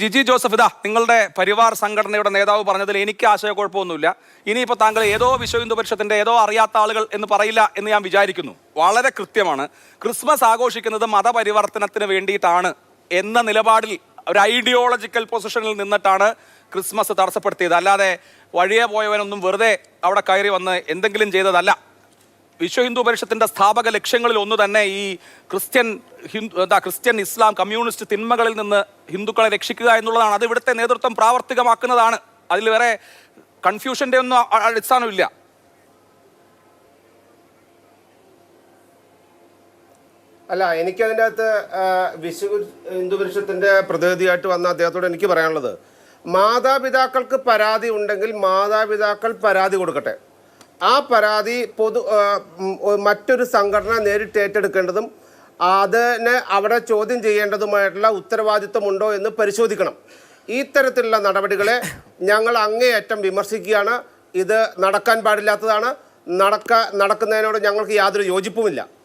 Jiji Joseph ഇതാ നിങ്ങളുടെ പരിവാർ സംഘടനയുടെ നേതാവ് പറഞ്ഞതിൽ എനിക്ക് ആശയക്കുഴപ്പമൊന്നുമില്ല. ഇനിയിപ്പോൾ താങ്കൾ ഏതോ വിശ്വ ഹിന്ദു പരിഷത്തിന്റെ ഏതോ അറിയാത്ത ആളുകൾ എന്ന് പറയില്ല എന്ന് ഞാൻ വിചാരിക്കുന്നു. വളരെ കൃത്യമാണ്. ക്രിസ്മസ് ആഘോഷിക്കുന്നത് മതപരിവർത്തനത്തിന് വേണ്ടിയിട്ടാണ് എന്ന നിലപാടിൽ ഒരു ഐഡിയോളജിക്കൽ പൊസിഷനിൽ നിന്നിട്ടാണ് ക്രിസ്മസ് തടസ്സപ്പെടുത്തിയത്. അല്ലാതെ വഴിയെ പോയവനൊന്നും വെറുതെ അവിടെ കയറി വന്ന് എന്തെങ്കിലും ചെയ്തതല്ല. വിശ്വ ഹിന്ദു പരിഷത്തിന്റെ സ്ഥാപക ലക്ഷ്യങ്ങളിൽ ഒന്ന് തന്നെ ഈ ക്രിസ്ത്യൻ ഹിന്ദു എന്താ ക്രിസ്ത്യൻ ഇസ്ലാം കമ്മ്യൂണിസ്റ്റ് തിന്മകളിൽ നിന്ന് ഹിന്ദുക്കളെ രക്ഷിക്കുക എന്നുള്ളതാണ്. അത് ഇവിടുത്തെ നേതൃത്വം പ്രാവർത്തികമാക്കുന്നതാണ്. അതിൽ വേറെ കൺഫ്യൂഷന്റെ ഒന്നും അടിസ്ഥാനമില്ല അല്ല എനിക്കതിന്റെ അകത്ത് ആ, വിശ്വ ഹിന്ദു പരിഷത്തിന്റെ പ്രതിനിധിയായിട്ട് വന്ന അദ്ദേഹത്തോട് എനിക്ക് പറയാനുള്ളത്. മാതാപിതാക്കൾക്ക് പരാതി ഉണ്ടെങ്കിൽ മാതാപിതാക്കൾ പരാതി കൊടുക്കട്ടെ. ആ പരാതി പൊതു മറ്റൊരു സംഘടന നേരിട്ട് ഏറ്റെടുക്കേണ്ടതും അതിനെ അവിടെ ചോദ്യം ചെയ്യേണ്ടതുമായിട്ടുള്ള ഉത്തരവാദിത്വമുണ്ടോ എന്ന് പരിശോധിക്കണം. ഇത്തരത്തിലുള്ള തരത്തിലുള്ള നടപടികളെ ഞങ്ങൾ അങ്ങേയറ്റം വിമർശിക്കുകയാണ്. ഇത് നടക്കാൻ പാടില്ലാത്തതാണ്. നടക്ക നടക്കുന്നതിനോട് ഞങ്ങൾക്ക് യാതൊരു യോജിപ്പുമില്ല.